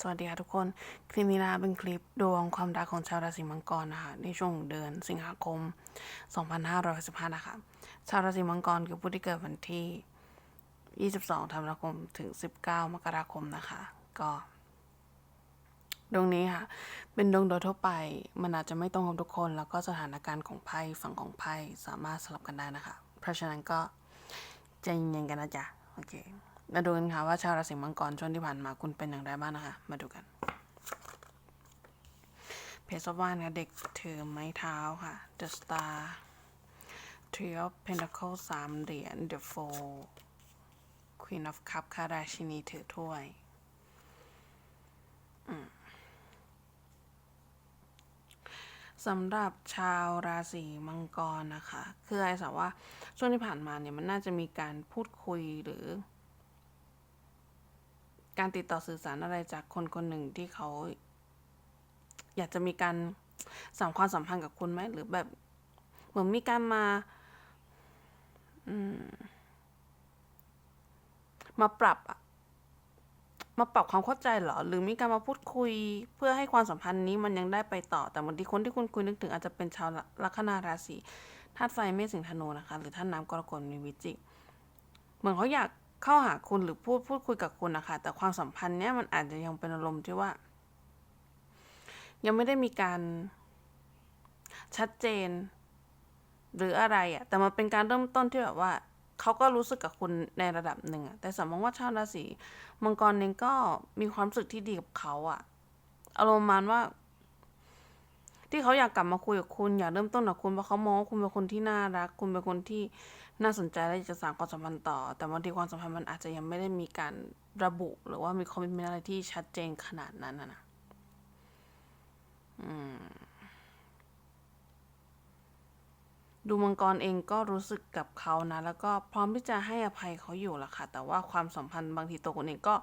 สวัสดีค่ะทุกคน คลิปนี้นะเป็นคลิปดวงความรักของชาวราศีมังกรนะคะในช่วงเดือนสิงหาคม 2565นะคะชาวราศีมังกรคือผู้ที่เกิดวันที่ 22ธันวาคมถึง 19 มกราคมนะคะ ก็ดวงนี้ค่ะ เป็นดวงโดยทั่วไปมันอาจจะไม่ตรงกับทุกคน แล้วก็สถานการณ์ของไพ่ฝั่งของไพ่สามารถสลับกันได้นะคะ เพราะฉะนั้นก็ใจเย็นๆกันนะจ๊ะโอเค มาดูกันค่ะว่าชาวราศีมังกรช่วงที่ผ่านมาคุณเป็นอย่างไรบ้างนะคะ มาดูกัน เพจว่านค่ะเด็กถือไม้เท้าค่ะ The Star Three of Pentacles สามเหรียญ The Four Queen of Cup ค่ะราชินีถือถ้วยสำหรับชาวราศีมังกรนะคะ คือไอ้สาว่าช่วงที่ผ่านมาเนี่ยมันน่าจะมีการพูดคุยหรือ การติดต่อสื่อสารอะไรจากคนคนหนึ่งที่เขา อยากจะมีการสานความสัมพันธ์กับคุณไหมหรือแบบ เหมือนมีการมามมาปรับอะมาปรับความเข้าใจเหรอ หรือมีการมาพูดคุย เพื่อให้ความสัมพันธ์นี้มันยังได้ไปต่อ แต่บางทีคนที่คุณคุยนึกถึงอาจจะเป็นชาวลัคนาราศีธาตุไฟเมษสิงธนูนะคะ หรือธาตุน้ำกรกฎมีวิจิกเหมือนเขาอยาก เข้าหาคุณหรือพูดพูดคุยกับคุณนะคะแต่ความสัมพันธ์เนี้ยมันอาจจะยังเป็นอารมณ์ที่ว่า ยังไม่ได้มีการชัดเจน หรืออะไรอะแต่มันเป็นการเริ่มต้นที่แบบว่าเขาก็รู้สึกกับคุณในระดับหนึ่งอะแต่สมมติว่าชาวราศีมังกรเองก็มีความรู้สึกที่ดีกับเขาอะอารมณ์มาณว่า ที่เขาอยากกลับมาคุยกับคุณอยากเริ่มต้นกับคุณเพราะเขามองว่าคุณเป็นคนที่น่ารัก คุณเป็นคนที่น่าสนใจและอยากจะสานความสัมพันธ์ต่อ แต่บางทีความสัมพันธ์มันอาจจะยังไม่ได้มีการระบุ หรือว่ามีคอมมิชเมนต์อะไรที่ชัดเจนขนาดนั้นนะดูมังกรเองก็รู้สึกกับเขานะ แล้วก็พร้อมที่จะให้อภัยเขาอยู่ละค่ะ แต่ว่าความสัมพันธ์บางทีตัวคุณเองก็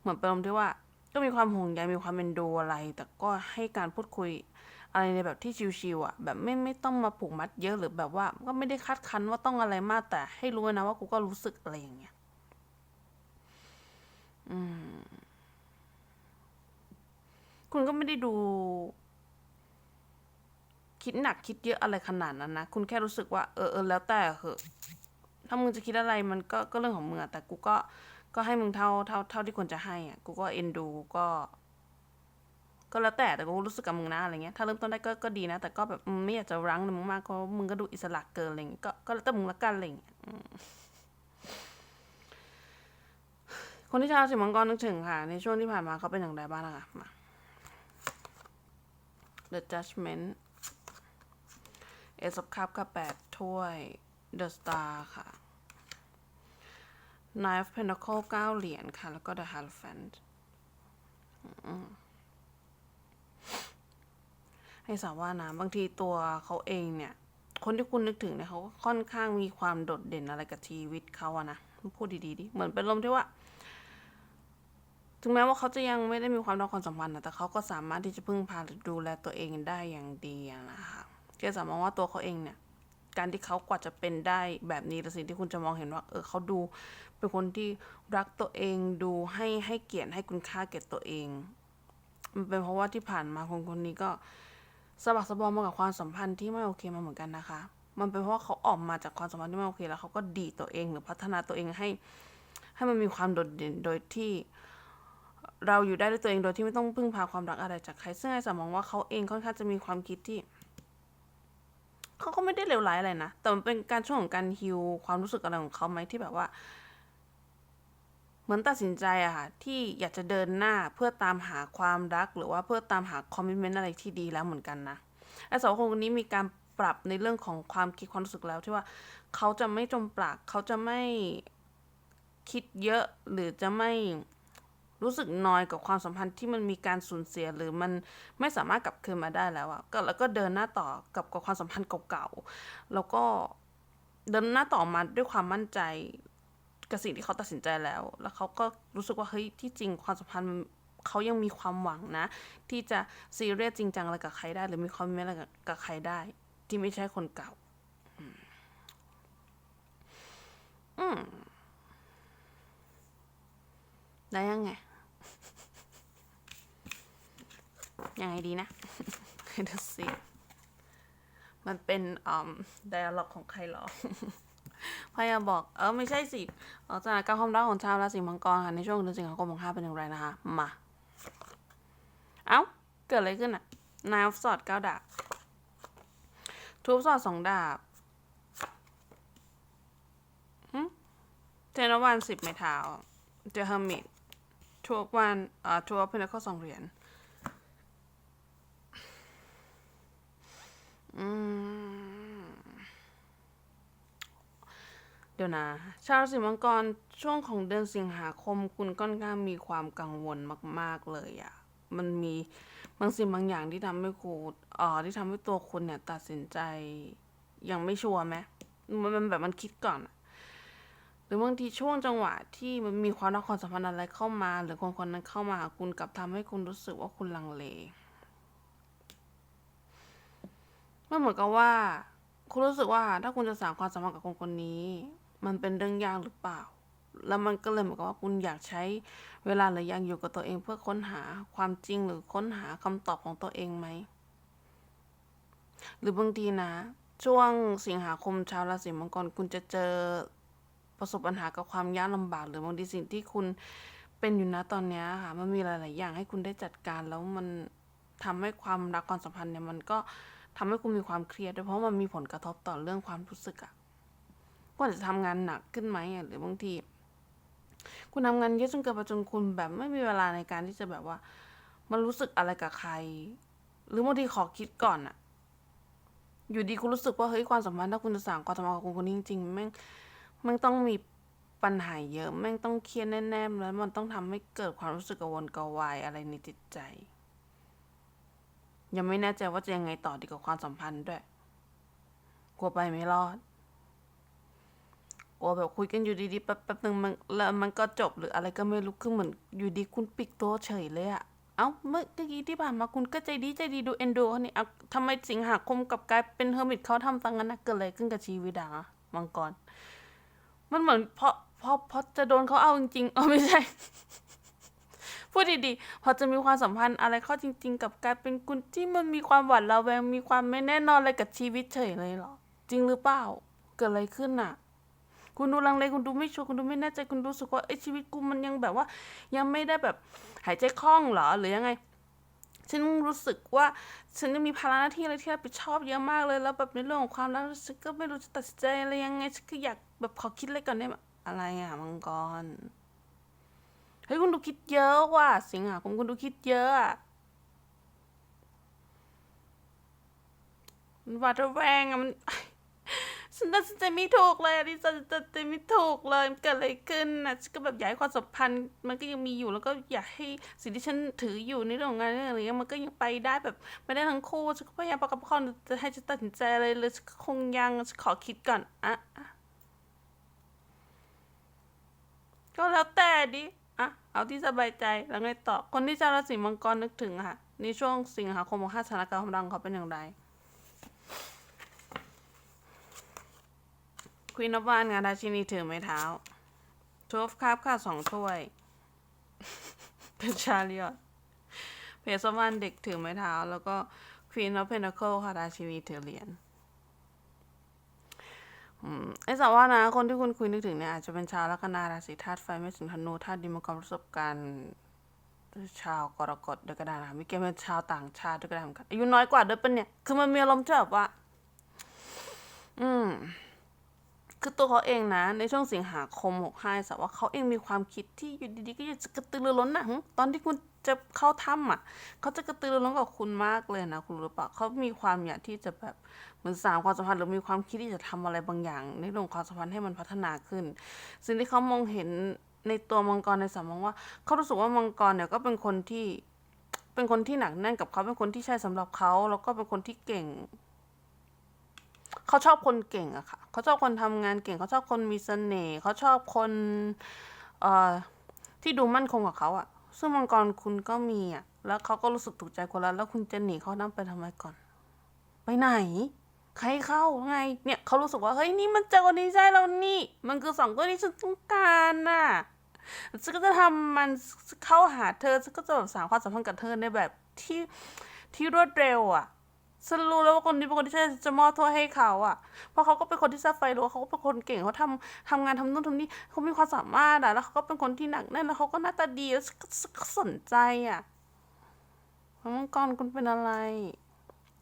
เหมือนเป็นลมที่ว่า ก็มีความห่วงใยมีความเป็นดูอะไร แต่ก็ให้การพูดคุย อะไรในแบบที่ชิวๆอะ แบบไม่ไม่ต้องมาผูกมัดเยอะหรือแบบว่าก็ไม่ได้คัดคันว่าต้องอะไรมากแต่ให้รู้นะว่ากูก็รู้สึกอะไรอย่างเงี้ยอืม คุณก็ไม่ได้ดู คิดหนักคิดเยอะอะไรขนาดนั้นนะ คุณแค่รู้สึกว่าเออเออแล้วแต่เหอะถ้ามึงจะคิดอะไรมันก็ก็เรื่องของมึงอะแต่กูก็ก็ให้มึงเท่าเท่าเท่าที่ควรจะให้อะกูก็เอ็นดูก็ ก็แล้วแต่แต่กูรู้สึกกับมึงนะอะไรเงี้ยถ้าเริ่มต้นได้ก็ก็ดีนะ แต่ก็แบบไม่อยากจะรั้งมึงมากเพราะมึงก็ดูอิสระเกินอะไรเงี้ยก็ก็แล้วแต่มึงละกันอะไรเงี้ยคนที่ชาวราศีมังกรนึกถึงค่ะ ในช่วงที่ผ่านมาเขาเป็นอย่างไรบ้างนะคะมา The Judgment Ace of Cup กับแปดถ้วย The Star ค่ะ Nine Pentacle เก้าเหรียญค่ะ แล้วก็ The Hierophant อืม ให้สาวว่านะบางทีตัวเขาเองเนี่ย คนที่คุณนึกถึงเนี่ยเขาก็ค่อนข้างมีความโดดเด่นอะไรกับชีวิตเขาอะนะพูดดีๆดิเหมือนเป็นลมที่ว่า ถึงแม้ว่าเขาจะยังไม่ได้มีความรักความสัมพันธ์นะแต่เขาก็สามารถที่จะพึ่งพาหรือดูแลตัวเองได้อย่างดีอะนะคะเกสามองว่าตัวเขาเองเนี่ยการที่เขากว่าจะเป็นได้แบบนี้แต่สิ่งที่คุณจะมองเห็นว่า เออเขาดูเป็นคนที่รักตัวเองดูให้ให้เกียรติให้คุณค่าแก่ตัวเอง มันเป็นเพราะว่าที่ผ่านมาคนคนนี้ก็ สะบักสะบอมมากับความสัมพันธ์ที่ไม่โอเคมาเหมือนกันนะคะ มันเป็นเพราะว่าเขาออกมาจากความสัมพันธ์ที่ไม่โอเค แล้วเขาก็ดีตัวเองหรือพัฒนาตัวเองให้ ให้มันมีความโดดเด่นโดยที่เราอยู่ได้ด้วยตัวเองโดยที่ไม่ต้องพึ่งพาความรักอะไรจากใคร ซึ่งไอ้สมองว่าเขาเองค่อนข้างจะมีความคิดที่ เขาก็ไม่ได้เลวร้ายอะไรนะ แต่มันเป็นการช่วงของการฮิวความรู้สึกอะไรของเขาไหมที่แบบว่า เหมือนตัดสินใจอะค่ะที่อยากจะเดินหน้าเพื่อตามหาความรัก หรือว่าเพื่อตามหาคอมมิชเมนต์อะไรที่ดีแล้วเหมือนกันนะไอ้สองคนคนนี้มีการปรับในเรื่องของความคิดความรู้สึกแล้วที่ว่าเขาจะไม่จมปลักเขาจะไม่คิดเยอะหรือจะไม่รู้สึกน้อยกับความสัมพันธ์ที่มันมีการสูญเสียหรือมันไม่สามารถกลับคืนมาได้แล้วอะก็แล้วก็เดินหน้าต่อกับกับความสัมพันธ์เก่าๆแล้วก็เดินหน้าต่อมาด้วยความมั่นใจ กับสิ่งที่เขาตัดสินใจแล้ว แล้วเขาก็รู้สึกว่าเฮ้ยที่จริงความสัมพันธ์เขายังมีความหวังนะ ที่จะซีเรียสจริงจังอะไรกับใครได้ หรือมีความมตอะไรกับใครได้ ที่ไม่ใช่คนเก่า อืมได้ยังไง ยังไงดีนะให้ดูสิมันเป็นอ่าไดอะล็อกของใครหรอ พยายามบอกเออไม่ใช่สิออสถานการณ์ความรักของชาวราศีมังกรค่ะในช่วงเดือนสิงหาคมของห้าเป็นอย่างไรนะคะ มา เอ้า เกิดอะไรขึ้นอะนายสอดเก้าดาบทูบสอดสองดาบหึเทนวันสิบไม้เท้าเจอเฮอร์มิตทูบวันอ่าทูบเพนเนอสองเหรียญ อืม เดี๋ยวนะ ชาวราศีมังกรช่วงของเดือนสิงหาคมคุณค่อนข้างมีความกังวลมาก ๆเลยอะมันมีบางสิ่งบางอย่างที่ทำให้คุณเอ่อที่ทำให้ตัวคุณเนี่ย ตัดสินใจยังไม่ชัวร์ไหมมันแบบมันคิดก่อนอะหรือบางทีช่วงจังหวะที่มันมีความรักความสัมพันธ์อะไรเข้ามา หรือคนคนนั้นเข้ามาหาคุณกลับทำให้คุณรู้สึกว่าคุณลังเลมันเหมือนกับว่า คุณรู้สึกว่าถ้าคุณจะสานความสัมพันธ์กับคนคนนี้ มันเป็นเรื่องยากหรือเปล่า แล้วมันก็เลยเหมือนกับว่าคุณอยากใช้เวลาหรือยากอยู่กับตัวเองเพื่อค้นหาความจริงหรือค้นหาคำตอบของตัวเองไหม หรือบางทีนะ ช่วงสิงหาคมชาวราศีมังกรคุณจะเจอประสบปัญหากับความยากลำบากหรือบางทีสิ่งที่คุณเป็นอยู่นะตอนนี้ค่ะ มันมีหลาย ๆ อย่างให้คุณได้จัดการแล้วมันทำให้ความรักความสัมพันธ์เนี่ยมันก็ทำให้คุณมีความเครียดด้วยเพราะมันมีผลกระทบต่อเรื่องความรู้สึกอะ ว่าจะทำงานหนักขึ้นไหมหรือบางที คุณทำงานเยอะจนเกินไปจนคุณแบบไม่มีเวลาในการที่จะแบบว่า มันรู้สึกอะไรกับใคร หรือบางทีขอคิดก่อนอะอยู่ดีคุณรู้สึกว่าเฮ้ยความสัมพันธ์ถ้าคุณจะสั่งความสัมพันธ์กับคนคนนี้จริงๆแม่งแม่งต้องมีปัญหาเยอะแม่งต้องเครียดแน่ๆแล้วมันต้องทำให้เกิดความรู้สึกกระวนกระวายอะไรในจิตใจ ยังไม่แน่ใจว่าจะยังไงต่อดีกับความสัมพันธ์ด้วยกลัวไปไม่รอด กลัวแบบคุยกันอยู่ดีๆแป๊บแป๊บหนึ่งมันแล้วมันก็จบหรืออะไรก็ไม่รู้คือเหมือนอยู่ดีคุณปิดตัวเฉยเลยอะเอ้าเมื่อกี้ที่ผ่านมาคุณก็ใจดีใจดีดูเอ็นดูเขานี่เอาทำไมสิงหาคมกับกลายเป็นเฮอร์มิตเขาทำตังนั้นนะเกิดอะไรขึ้นกับชีวิตอะมังกร มันเหมือนเพราะเพราะเพราะจะโดนเขาเอาจริงๆเออไม่ใช่ พูดดีๆพอจะมีความสัมพันธ์อะไรเข้าจริง ๆ กับกลายเป็นคุณที่มันมีความหวาดระแวงมีความไม่แน่นอนอะไรกับชีวิตเฉยเลยเหรอ จริงหรือเปล่าเกิดอะไรขึ้นน่ะ คุณดูลังเลคุณดูไม่ชัวร์คุณดูไม่แน่ใจคุณรู้สึกว่าไอ้ชีวิตกูมันยังแบบว่า ยังไม่ได้แบบหายใจคล่องหรอหรือยังไงฉันรู้สึกว่าฉันยังมีภาระหน้าที่อะไรที่รับผิดชอบเยอะมากเลยแล้วแบบในเรื่องของความรักฉันก็ไม่รู้จะตัดสินใจอะไรยังไงฉันก็อยากแบบขอคิดอะไรก่อนได้ไหมอะไรอะมังกรเฮ้ยคุณดูคิดเยอะว่ะสิงหาคมคุณดูคิดเยอะอะมันหวาดระแวงอะมัน ฉันตัดสินใจไม่ถูกเลยอะที่ฉันตัดสินใจไม่ถูกเลยมันเกิดอะไรขึ้นนะฉันก็แบบอยากให้ความสัมพันธ์มันก็ยังมีอยู่แล้วก็อยากให้สิ่งที่ฉันถืออยู่ในเรื่องของงานเรื่องอะไรเงี้ยมันก็ยังไปได้แบบไม่ได้ทั้งคู่ฉันก็พยายามประคับประคองจะให้ฉันตัดสินใจอะไรเลยฉันก็คงยังฉันขอคิดก่อนอะก็แล้วแต่ดิอะเอาที่สบายใจแล้วไงต่อคนที่ชาวราศีมังกรนึกถึงค่ะในช่วงสิงหาคมของห้าสถานการณ์ความรังเขาเป็นอย่างไร ควีนอฟวานงานราชินีถือไม้เท้าทูฟคาบค่ะสองถ้วยเป็นชาเลียตเพสวานเด็กถือไม้เท้า แล้วก็ควีนอฟเพน a เคิลค่ะราชินีถือเหรียญอืมไอ้สาวว่านะ คนที่คุณคุยนึกถึงเนี่ยอาจจะเป็นชาวลัคนาราศีธาตุไฟไม่ถึงธนูธาตุดินมังกรประสบการณ์ชาวกรกฎด้วยก็ได้นะคะมีเกณฑ์เป็นชาวต่างชาติด้วยก็ได้เหมือนกันอายุน้อยกว่าด้วยปะเนี่ย คือมันมีอารมณ์ที่แบว่าอืม คือตัวเขาเองนะ ในช่วงสิงหาคมหกห้าสาวว่าเขาเองมีความคิดที่อยู่ดีๆก็จะกระตือรือร้นนะหึตอนที่คุณจะเข้าถ้ำอะเขาจะกระตือรือร้นกับคุณมากเลยนะคุณรู้ปะเขามีความอยากที่จะแบบเหมือนสางความสัมพันธ์หรือมีความคิดที่จะทำอะไรบางอย่าง ในเรื่องความสัมพันธ์ให้มันพัฒนาขึ้น สิ่งที่เขามองเห็นในตัวมังกรในสามมองว่าเขารู้สึกว่ามังกรเนี่ยก็เป็นคนที่เป็นคนที่หนักแน่นกับเขาเป็นคนที่ใช่สำหรับเขาแล้วก็เป็นคนที่เก่ง เขาชอบคนเก่งอะค่ะเขาชอบคนทำงานเก่งเขาชอบคนมีเสน่ห์เขาชอบคนเอ่อที่ดูมั่นคงกับเขาอะซึ่งมังกรคุณก็มีอะแล้วเขาก็รู้สึกถูกใจคนละแล้วคุณจะหนีเขานั่งไปทำไมก่อน ไปไหน ใครเข้าไง เนี่ยเขารู้สึกว่าเฮ้ยนี่มันเจอคนที่ใช่แล้วนี่ มันคือสองคนที่ฉันต้องการน่ะฉันก็จะทำมันเข้าหาเธอฉันก็จะแบบสานความสัมพันธ์กับเธอในแบบที่ที่รวดเร็วอะ ฉันรู้แล้วว่าคนนี้เป็นคนที่ฉันจะมอบโทษให้เขาอะเพราะเขาก็เป็นคนที่ซ่บไฟรู้เขาก็เป็นคนเก่งเขาทำทำงานทำนู่นทำนี่เขามีความสามารถอะแล้วเขาก็เป็นคนที่หนักแน่นแล้วเขาก็หน้าตาดีแล้วก็สนใจอะมังกรคุณเป็นอะไร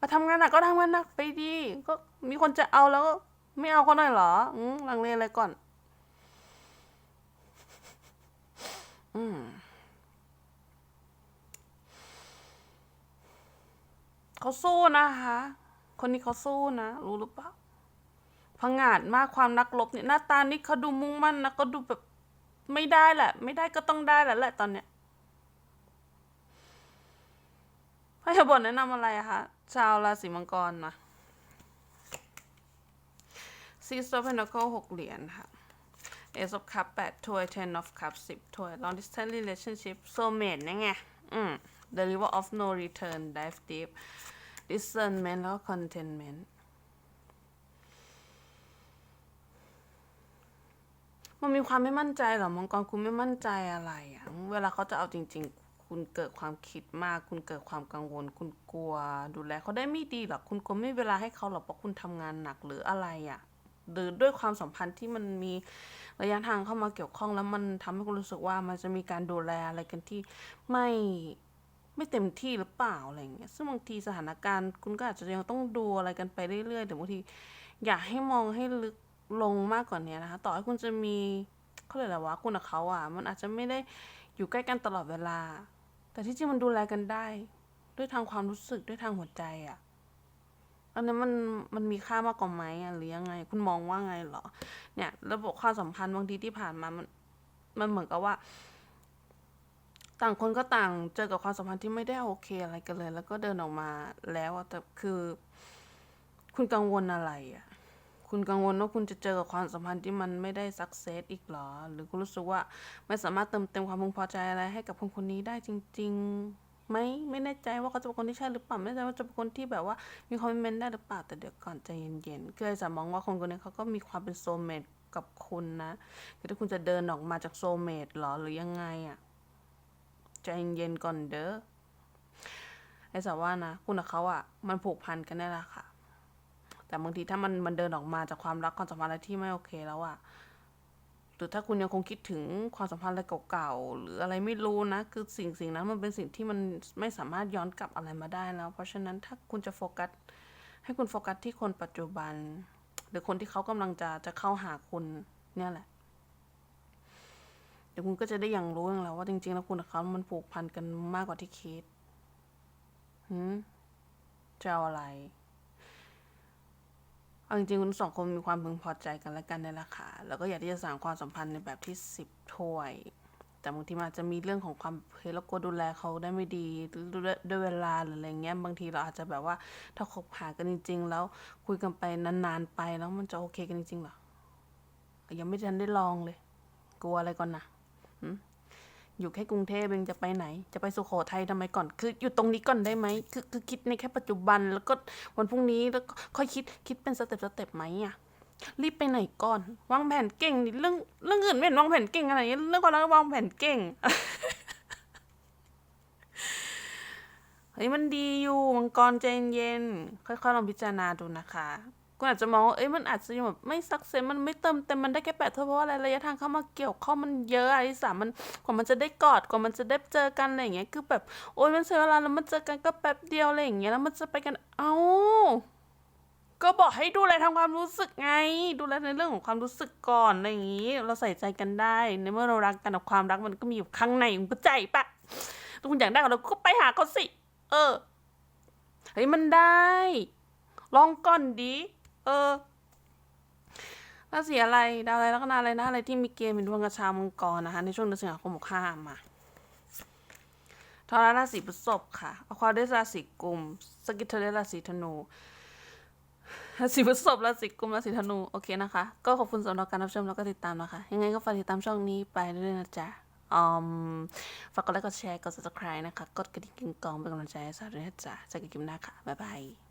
มาทำงานหนักก็ทำงานหนักไปดี ก็มีคนจะเอาแล้วก็ไม่เอาเขาหน่อยเหรออืมลังเลอะไรก่อน อืม เขาสู้นะคะ คนนี้เขาสู้นะ รู้หรือเปล่าพังงาดมากความนักรบเนี่ยหน้าตานี่เขาดูมุ่งมั่นนะก็ดูแบบไม่ได้แหละ ไม่ได้ก็ต้องได้แหละแหละตอนเนี้ยให้บทแนะนำอะไรอะคะชาวราศีมังกรนะซีสโตเพนโคหกเหรียญค่ะ Ace of Cup แปดถ้วย Ten of Cup สิบถ้วย Long Distance Relationship Soulmate นั่นไง อืม The River of No Return Dive Deep Discernment แล้ว Contentment มันมีความไม่มั่นใจเหรอมังกรคุณไม่มั่นใจอะไรอะเวลาเขาจะเอาจริง ๆ คุณเกิดความคิดมาก คุณเกิดความกังวล คุณกลัว ดูแลเขาได้ไม่ดีหรอกคุณกลัวไม่เวลาให้เขาหรอกเพราะคุณทำงานหนักหรืออะไรอะหรือด้วยความสัมพันธ์ที่มันมีระยะทางเข้ามาเกี่ยวข้องแล้วมันทำให้คุณรู้สึกว่ามันจะมีการดูแลอะไรกันที่ไม่ ไม่เต็มที่หรือเปล่าอะไรอย่างเงี้ยซึ่งบางทีสถานการณ์คุณก็อาจจะยังต้องดูอะไรกันไปเรื่อยๆแต่บางทีอยากให้มองให้ลึกลงมากกว่านี้นะคะ ต่อให้คุณจะมีเขาเรียกอะไรวะคุณกับเขาอะ มันอาจจะไม่ได้อยู่ใกล้กันตลอดเวลา แต่ที่จริงมันดูแลกันได้ ด้วยทางความรู้สึกด้วยทางหัวใจอะอันนั้นมันมันมีค่ามากกว่าไหมอะหรือยังไง คุณมองว่าไงเหรอ เนี่ย ระบบความสัมพันธ์บางทีที่ผ่านมามันมันเหมือนกับว่า ต่างคนก็ต่างเจอกับความสัมพันธ์ที่ไม่ได้โอเคอะไรกันเลย แล้วก็เดินออกมาแล้วแต่คือ คุณกังวลอะไรอะ คุณกังวลว่าคุณจะเจอกับความสัมพันธ์ที่มันไม่ได้สักเซสอีกหรอ หรือคุณรู้สึกว่าไม่สามารถเติมเต็มความพึงพอใจอะไรให้กับคนคนนี้ได้จริง ๆ ไหมไม่แน่ใจว่าเขาจะเป็นคนที่ใช่หรือเปล่าไม่แน่ใจว่าจะเป็นคนที่แบบว่ามีคอมเมนต์ได้หรือเปล่าแต่เดี๋ยวก่อนใจเย็นๆก็เลยจะมองว่าคนคนนี้เขาก็มีความเป็นโซเมตกับคุณนะคือถ้าคุณจะเดินออกมาจากโซเมตหรอหรือยังไงอะ ใจเย็นๆก่อนเด้อไอ้สาวว่านะคุณกับเขาอะ มันผูกพันกันได้แหละค่ะ แต่บางทีถ้ามันมันเดินออกมาจากความรักความสัมพันธ์อะไรที่ไม่โอเคแล้วอะหรือถ้าคุณยังคงคิดถึงความสัมพันธ์อะไรเก่าๆหรืออะไรไม่รู้นะ คือสิ่งสิ่งนั้นมันเป็นสิ่งที่มันไม่สามารถย้อนกลับอะไรมาได้แล้ว เพราะฉะนั้นถ้าคุณจะโฟกัส ให้คุณโฟกัสที่คนปัจจุบัน หรือคนที่เขากำลังจะจะเข้าหาคุณเนี่ยแหละ ดี๋ยวคุณก็จะได้อย่างรู้เองแล้วว่าจริงๆ แล้วคุณกับเขามันผูกพันกันมากกว่าที่คิดหืมจะเอาอะไรเอาจริงๆคุณสองคนมีความพึงพอใจกันและกันในราคาแล้วก็อยากที่จะสร้างความสัมพันธ์ในแบบที่สิบถ้วย แต่บางทีมันอาจจะมีเรื่องของความเฮ้ยเรากลัวดูแลเขาได้ไม่ดีด้วยเวลาหรืออะไรเงี้ยบางทีเราอาจจะแบบว่า ถ้าคบหากันจริง ๆ แล้วคุยกันไปนานๆไปแล้วมันจะโอเคกันจริงๆหรอยังไม่ทันได้ลองเลย กลัวอะไรก่อนนะ อยู่แค่กรุงเทพเองจะไปไหน จะไปสุโขทัยทำไมก่อน คืออยู่ตรงนี้ก่อนได้ไหมคือคือคิดในแค่ปัจจุบัน แล้วก็วันพรุ่งนี้แล้วก็ค่อยคิดคิดเป็นสเต็ปสเต็ปไหมอะรีบไปไหนก่อนวางแผนเก่งดิเรื่องเรื่องอื่นไม่เห็นวางแผนเก่งอะไรเงี้ยเรื่องความรักวางแผนเก่งเฮ้ยมันดีอยู่มังกรใจเย็นๆค่อยๆลองพิจารณาดูนะคะ คุณอาจจะมองว่าเอ้ยมันอาจจะแบบไม่สักเซนมันไม่เติมเต็มมันได้แค่แปดเท่าเพราะว่าอะไรระยะทางเข้ามาเกี่ยวข้องมันเยอะอะที่สามมันกว่ามันจะได้กอดกว่ามันจะได้เจอกันอะไรอย่างเงี้ยคือแบบโอ้ยมันใช้เวลาแล้วมันเจอกันก็แป๊บเดียวอะไรอย่างเงี้ยแล้วมันจะไปกันเอ้าก็บอกให้ดูแลทางความรู้สึกไง ดูแลในเรื่องของความรู้สึกก่อนอะไรอย่างนี้ เราใส่ใจกันได้ในเมื่อเรารักกันความรักมันก็มีอยู่ข้างในคุณเข้าใจปะถ้าคุณอยากได้กับเราก็ไปหาเขาสิ เออเฮ้ยมันได้ ลองก่อนดี เออราศีอะไร ดาวอะไรลัคนาอะไรนะอะไรที่มีเกณฑ์เป็นดวงกระชามังกรนะคะ ในช่วงเดือนสิงหาคมหกห้ามาทอรราศีพฤษภค่ะอควาเดสราศีกุม สกิทเทเรราศีธนู ราศีพฤษภราศีกุมราศีธนู โอเคนะคะ ก็ขอบคุณสำหรับการรับชมแล้วก็ติดตามนะคะ ยังไงก็ฝากติดตามช่องนี้ไปเรื่อยนะจ๊ะอมฝากกดไลค์ กดแชร์ กด subscribe นะคะ กดกระดิ่งกริ๊งกองเป็นกำลังใจให้สาวด้วยนะจ๊ะเจอกันคลิปหน้าค่ะ บ๊ายบาย